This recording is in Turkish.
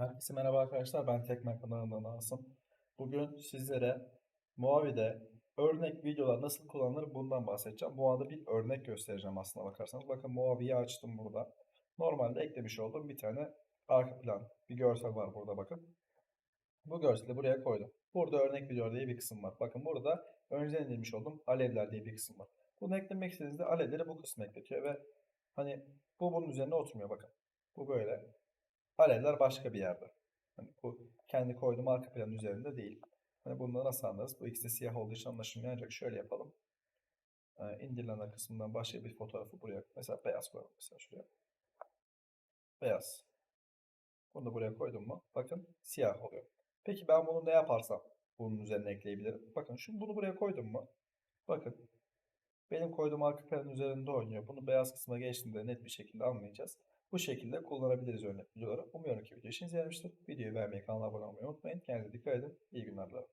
Herkese merhaba arkadaşlar. Ben Tekmen kanalından Asım. Bugün sizlere Moavi'de örnek videolar nasıl kullanılır bundan bahsedeceğim. Arada bir örnek göstereceğim aslına bakarsanız. Bakın Moavi'yi açtım burada. Normalde eklemiş olduğum bir tane arka plan, bir görsel var burada bakın. Bu görseli buraya koydum. Burada örnek video diye bir kısım var. Bakın burada önceden indirmiş olduğum alevler diye bir kısım var. Bunu eklemek istediğinizde alevleri bu kısma ekletiyor ve hani bu bunun üzerine oturmuyor bakın. Bu böyle. Alevler başka bir yerde. Hani bu kendi koyduğum arka planın üzerinde değil. Hani da nasıl anlarız? Bu ikisi siyah olduğu için anlaşılmıyor ancak şöyle yapalım. Ee, indirilenler kısmından başka bir fotoğrafı buraya mesela beyaz koyalım mesela şuraya. Beyaz. Bunu da buraya koydum mu? Bakın siyah oluyor. Peki ben bunu ne yaparsam bunun üzerine ekleyebilirim. Bakın şu bunu buraya koydum mu? Bakın benim koyduğum arka planın üzerinde oynuyor. Bunu beyaz kısma geçtiğinde net bir şekilde anlayacağız. Bu şekilde kullanabiliriz örnek videoları. Umuyorum ki video işinize yaramıştır. Videoyu beğenmeyi, kanala abone olmayı unutmayın. Kendinize dikkat edin. İyi günler dilerim.